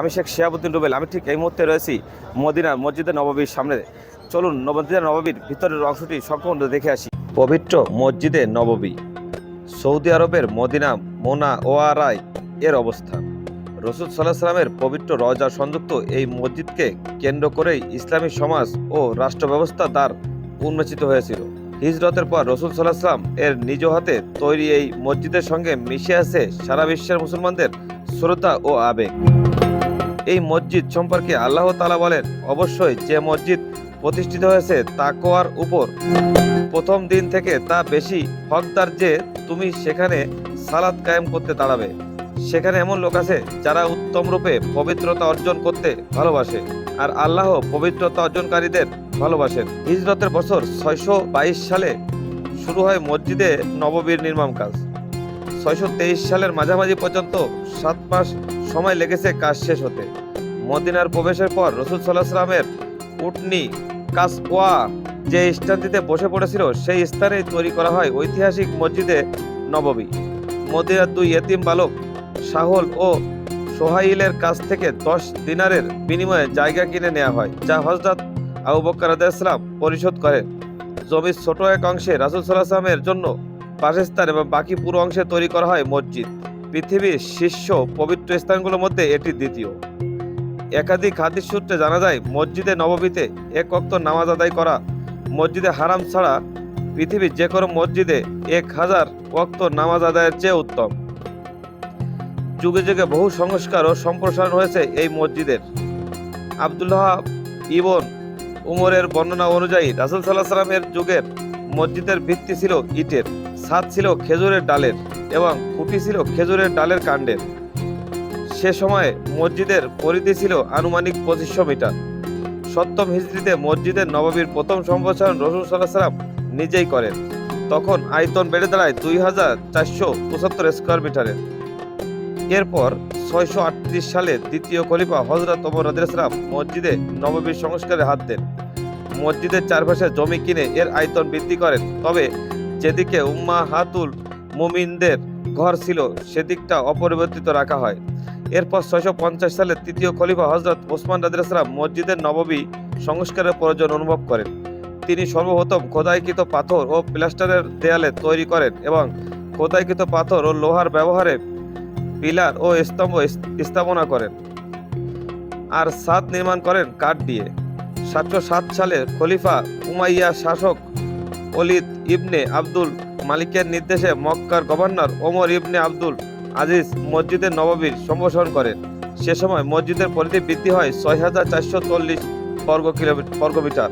আমি শেখ শিয়াবুদ্দিন রুবেল, আমি ঠিক এই মুহূর্তে রয়েছি মদিনা মসজিদে নববীর সামনে। চলুন মসজিদে নববীর ভিতরের অংশটি সম্পূর্ণ দেখে আসি। পবিত্র মসজিদে নববী, সৌদি আরবের মদিনা মোনা ওয়ারাই এর অবস্থান। রসুদ সাল্লাহ সাল্লামের পবিত্র রজা সংযুক্ত এই মসজিদকে কেন্দ্র করেই ইসলামী সমাজ ও রাষ্ট্র ব্যবস্থা দ্বার উন্মোচিত হয়েছিল। হিজরতের পর রসুল সাল্লাহ সাল্লাম এর নিজ হাতে তৈরি এই মসজিদের সঙ্গে মিশে আছে সারা বিশ্বের মুসলমানদের শ্রোতা ও আবেগ। এই মসজিদ সম্পর্কে আল্লাহ তালা বলেন, অবশ্যই যে মসজিদ প্রতিষ্ঠিত হয়েছে তা তাকোয়ার উপর। প্রথম দিন থেকে তা বেশি হকদার যে তুমি সেখানে সালাদ কায়েম করতে দাঁড়াবে। সেখানে এমন লোক আছে যারা উত্তম রূপে পবিত্রতা অর্জন করতে ভালোবাসে আর আল্লাহ পবিত্রতা অর্জনকারীদের ভালোবাসেন। হিজরতের বছর ছয়শো বাইশ সালে শুরু হয় মসজিদে নববীর নির্মাণ কাজ। ছয়শো তেইশ সালের মাঝামাঝি পর্যন্ত সাত মাস সময় লেগেছে কাজ শেষ হতে। মদিনার প্রবেশের পর রসুল সাল্লাহ সাল্লামের উটনি কাসওয়া যে স্থানটিতে বসে পড়েছিল, সেই স্থানেই তৈরি করা হয় ঐতিহাসিক মসজিদে নববী মদিনার দুই এতিম বালক সাহল ও সোহাইলের কাছ থেকে দশ দিনারের বিনিময়ে জায়গা কিনে নেওয়া হয়, যা হজরত আবু বকর ইসলাম পরিশোধ করেন। জমির ছোট এক অংশে রাসুল সাল্লাহ জন্য বাসস্থান এবং বাকি পুরো অংশে তৈরি করা হয় মসজিদ। পৃথিবীর শীর্ষ পবিত্র স্থানগুলোর মধ্যে এটি দ্বিতীয়। একাধিক হাদিস সূত্রে জানা যায়, মসজিদে নববীতে এক অক্ত নামাজ আদায় করা, মসজিদে হারাম ছাড়া পৃথিবীর যে কোনো মসজিদে এক হাজার ওয়াক্ত নামাজ আদায়ের চেয়ে উত্তম। যুগে যুগে বহু সংস্কার ও সম্প্রসারণ হয়েছে এই মসজিদের। আবদুল্লাহ ইবন উমরের বর্ণনা অনুযায়ী, রাসুল সাল্লাহ সাল্লামের যুগের মসজিদের ভিত্তি ছিল ইটের, ছাদ ছিল খেজুরের ডালের। এবং খুঁটি ছিল খেজুরের ডালের কাণ্ডের। সে সময়ে মসজিদের পরিধি ছিল আনুমানিক পঁচিশশো মিটার। সপ্তম হিজড়িতে মসজিদের নববীর প্রথম সম্প্রসারণ রসুল সাল্লাহ নিজেই করেন। তখন আয়তন বেড়ে দাঁড়ায় দুই হাজার চারশো পঁচাত্তর স্কোয়ার মিটারের এরপর ছয়শো আটত্রিশ সালে দ্বিতীয় খলিফা হজরত ওমর রাদিয়াল্লাহু মসজিদে নববীর সংস্কারে হাত দেন। মসজিদের চারপাশে জমি কিনে এর আয়তন বৃদ্ধি করেন। তবে যেদিকে উম্মা হাতুল মুমিনদের ঘর ছিল, সেদিকটা অপরিবর্তিত রাখা হয়। এরপর ছয়শো পঞ্চাশ সালে তৃতীয় খলিফা হজরত ওসমান রাদিয়াল্লাহু মসজিদের নববী সংস্কারের প্রয়োজন অনুভব করেন। তিনি সর্বপ্রথম খোদাইকৃত পাথর ও প্লাস্টারের দেয়ালে তৈরি করেন এবং খোদাইকৃত পাথর ও লোহার ব্যবহারে পিলার ও স্তম্ভ স্থাপনা করেন আর ছাদ নির্মাণ করেন কাঠ দিয়ে। সাতশো সাত সালে খলিফা উমাইয়া শাসক অলিদ ইবনে আব্দুল মালিকের নির্দেশে মক্কার governor Omar ibn Abdul Aziz মসজিদের নববীর সম্প্রসারণ করেন। সে সময় মসজিদের পরিধি বৃদ্ধি হয় ছয় হাজার চারশো চল্লিশ বর্গ কিলোমিটার বর্গমিটার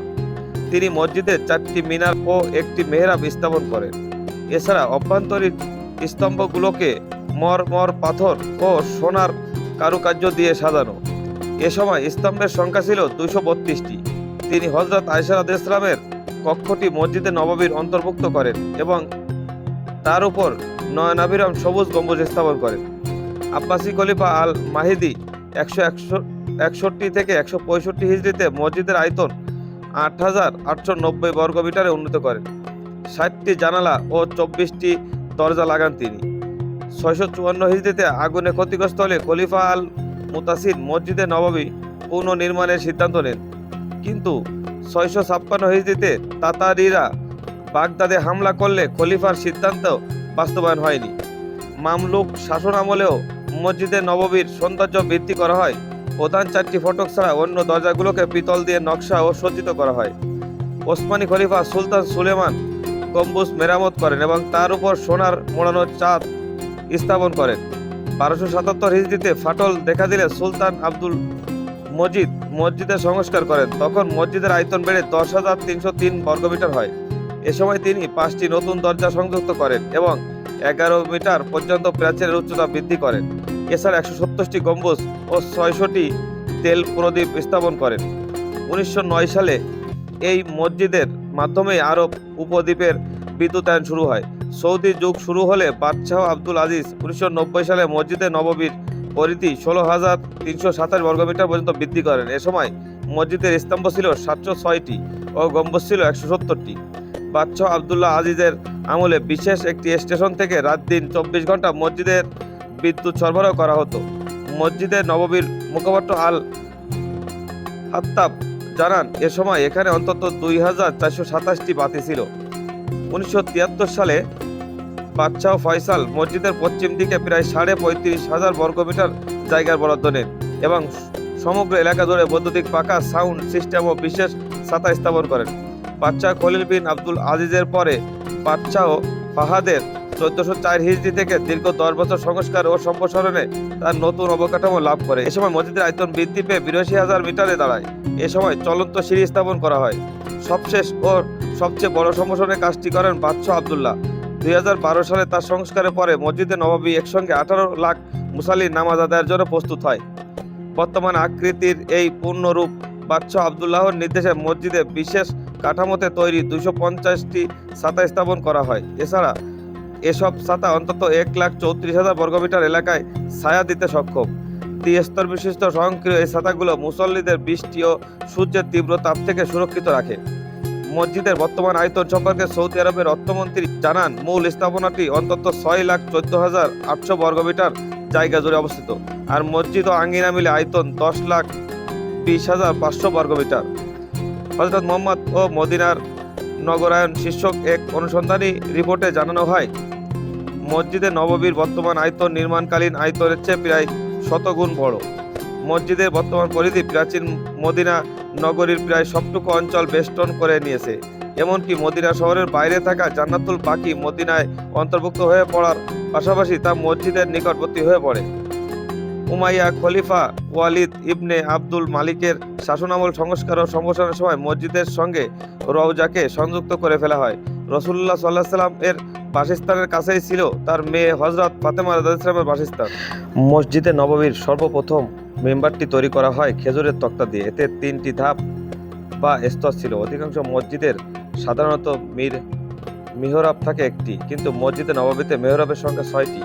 তিনি মসজিদে চারটি মিনার ও একটি মেহরাব স্থাপন করেন। এছাড়া অভ্যন্তরীণ স্তম্ভগুলোকে মরমর পাথর ও সোনার কারুকার্য দিয়ে সাজানো। এ সময় স্তম্ভের সংখ্যা ছিল দুশো বত্রিশটি। তিনি হজরত আয়সার ইসলামের কক্ষটি মসজিদে নববীর অন্তর্ভুক্ত করেন এবং তার উপর নয়নাভিরাম সবুজ গম্বুজ স্থাপন করেন। আব্বাসি খলিফা আল মাহিদি একশো একশো একষট্টি থেকে একশো পঁয়ষট্টি হিজড়িতে মসজিদের আয়তন আট হাজার আটশো নব্বই বর্গমিটারে উন্নীত করেন। ষাটটি জানালা ও চব্বিশটি দরজা লাগান তিনি। ছয়শো চুয়ান্ন হিজড়িতে আগুনে ক্ষতিগ্রস্ত হলে খলিফা আল মুতাসিন মসজিদে নবাবী পুনর্নির্মাণের সিদ্ধান্ত নেন। কিন্তু ছয়শো ছাপ্পান্ন হিজড়িতে তাতারিরা বাগদাদে হামলা করলে খলিফার সিদ্ধান্ত বাস্তবায়ন হয়নি। মামলুক শাসন আমলেও মসজিদে নববীর সৌন্দর্য বৃদ্ধি করা হয়। প্রধান চারটি ফটক ছাড়া অন্য দরজাগুলোকে পিতল দিয়ে নকশা ও সজ্জিত করা হয়। ওসমানী খলিফা সুলতান সুলেমান গম্বুজ মেরামত করেন এবং তার উপর সোনার মোড়ানো চাঁদ স্থাপন করেন। বারোশো সাতাত্তর হিজড়িতে ফাটল দেখা দিলে সুলতান আব্দুল মজিদ মসজিদের সংস্কার করেন। তখন মসজিদের আয়তন বেড়ে দশ হাজার তিনশো তিন বর্গমিটার হয়। এ সময় তিনি পাঁচটি নতুন দরজা সংযুক্ত করেন এবং এগারো মিটার পর্যন্ত প্রাচীরের উচ্চতা বৃদ্ধি করেন। এছাড়া একশো সত্তরটি গম্বুজ ও ছয়শটি তেল প্রদীপ স্থাপন করেন। উনিশশো নয় সালে এই মসজিদের মাধ্যমে আরব উপদ্বীপের বিদ্যুতায়ন শুরু হয়। সৌদি যুগ শুরু হলে বাদশাহ আব্দুল আজিজ উনিশশো নব্বই সালে মসজিদে নববীর পরিধি ষোলো হাজার তিনশো সাতাশ বর্গমিটার পর্যন্ত বৃদ্ধি করেন। এ সময় মসজিদের স্তম্ভ ছিল সাতশো ছয়টি ও গম্বুজ ছিল একশো সত্তরটি। বাদশাহ আবদুল্লাহ আজিজের আমলে বিশেষ একটি স্টেশন থেকে রাত দিন চব্বিশ ঘণ্টা মসজিদের বিদ্যুৎ সরবরাহ করা হতো। মসজিদে নববীর মুখপাত্র আল হাত্তাব জানান, এ সময় এখানে অন্তত দুই হাজার চারশো সাতাশটি বাতি ছিল। উনিশশো তিয়াত্তর সালে বাদশাহ ফয়সাল মসজিদের পশ্চিম দিকে প্রায় সাড়ে পঁয়ত্রিশ হাজার বর্গমিটার জায়গার বরাদ্দ নেন এবং সমগ্র এলাকা জুড়ে বৈদ্যুতিক পাকা সাউন্ড সিস্টেম ও বিশেষ ছাতা স্থাপন করেন। বাদশাহ খলিল বিন আব্দুল আজিজের পরে বাদশাহ ফাহাদের চোদ্দশো চার হিজড়ি থেকে দীর্ঘ দশ বছর সংস্কার ও সম্প্রসারণে তার নতুন অবকাঠামো লাভ করে। এ সময় মসজিদের আয়তন বৃদ্ধি পেয়ে বিরাশি হাজার মিটারে দাঁড়ায়। এ সময় চলন্ত সিঁড়ি স্থাপন করা হয়। সবশেষ ও সবচেয়ে বড় সম্প্রসারণের কাজটি করেন বাদশাহ আবদুল্লাহ। দুই হাজার বারো সালে তার সংস্কারের পরে মসজিদে নবাবী একসঙ্গে আঠারো লাখ মুসাল্লির নামাজ আদায়ের জন্য প্রস্তুত হয়। বর্তমান আকৃতির এই পূর্ণরূপ বাদশাহ আবদুল্লাহর নির্দেশে মসজিদে বিশেষ কাঠামোতে তৈরি দুশো পঞ্চাশটি ছাতা স্থাপন করা হয়। এছাড়া এসব ছাতা অন্তত এক লাখ চৌত্রিশ হাজার বর্গমিটার এলাকায় ছায়া দিতে সক্ষম। ত্রিস্তর বিশিষ্ট স্বয়ংক্রিয় এই ছাতাগুলো মুসল্লিদের বৃষ্টি ও সূর্যের তীব্র তাপ থেকে সুরক্ষিত রাখে। মসজিদের বর্তমান আয়তন সম্পর্কে সৌদি আরবের অর্থমন্ত্রী জানান, মূল স্থাপনাটি অন্তত ছয় লাখ চোদ্দ হাজার আটশো বর্গমিটার জায়গা জুড়ে অবস্থিত। আর মসজিদ ও আঙ্গিনা মিলে আয়তন দশ লাখ বিশ হাজার পাঁচশো বর্গমিটার হজরত মোহাম্মদ ও মদিনার নগরায়ণ শীর্ষক এক অনুসন্ধানী রিপোর্টে জানানো হয়, মসজিদে নববীর বর্তমান আয়তন নির্মাণকালীন আয়তনের চেয়ে প্রায় শতগুণ বড়। মসজিদের বর্তমান পরিধি প্রাচীন মদিনা নগরীর প্রায় সবটুকু অঞ্চল বেষ্টন করে নিয়েছে। এমনকি মদিনা শহরের বাইরে থাকা জান্নাতুল পাখি মদিনায় অন্তর্ভুক্ত হয়ে পড়ার পাশাপাশি তা মসজিদের নিকটবর্তী হয়ে পড়ে। উমাইয়া খলিফা ওয়ালিদ ইবনে আব্দুল মালিকের শাসনামল সংস্কার ও সম্প্রসারণের সময় মসজিদের সঙ্গে রওজাকে সংযুক্ত করে ফেলা হয়। রসুল্লাহ সাল্লাহ সাল্লাম এর বাসস্থানের কাছেই ছিল তার মেয়ে হজরত ফাতেমা রাজামের বাসস্থান। মসজিদে নববীর সর্বপ্রথম মেম্বারটি তৈরি করা হয় খেজুরের তক্তা দিয়ে। এতে তিনটি ধাপ বা স্তর ছিল। অধিকাংশ মসজিদের সাধারণত মির, মেহরাব থাকে একটি, কিন্তু মসজিদে নববীতে মেহরাবের সংখ্যা ছয়টি।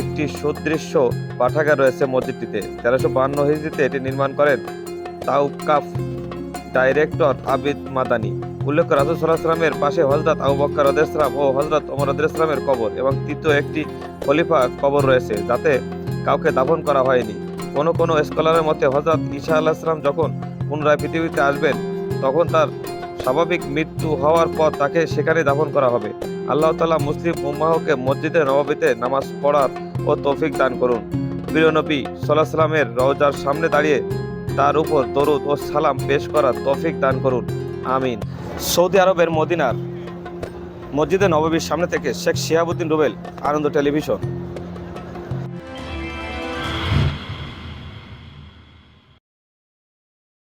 একটি সুদৃশ্য পাঠাগার রয়েছে মসজিদটিতে। তেরোশো বান্ন হিজড়িতে এটি নির্মাণ করেন তাউকাফ ডাইরেক্টর আবিদ মাদানি। উল্লেখ্য, রাসুল সাল্লাহামের পাশে হজরত আবু বক্কর রদেসলাম ও হজরত ওমর রদেসলামের কবর এবং তৃতীয় একটি খলিফা কবর রয়েছে, যাতে কাউকে দাফন করা হয়নি। কোনো কোনো স্কলারের মতে হজরত ঈশা আল্লাহাম যখন পুনরায় পৃথিবীতে আসবেন, তখন তার স্বাভাবিক মৃত্যু হওয়ার পর তাকে সেখানে দাফন করা হবে। আল্লাহ তালা মুসলিম উম্মাহকে মসজিদে নবাবিতে নামাজ পড়ার ও তৌফিক দান করুন। বীরনবী নবী সাল্লাহ সাল্লামের রওজার সামনে দাঁড়িয়ে তার উপর দরুদ ও সালাম পেশ করার তৌফিক দান করুন। আমিন। সৌদি আরবের মদিনার মসজিদে নববীর সামনে থেকে শেখ শিহাবুদ্দিন রুবেল, আনন্দ টেলিভিশন।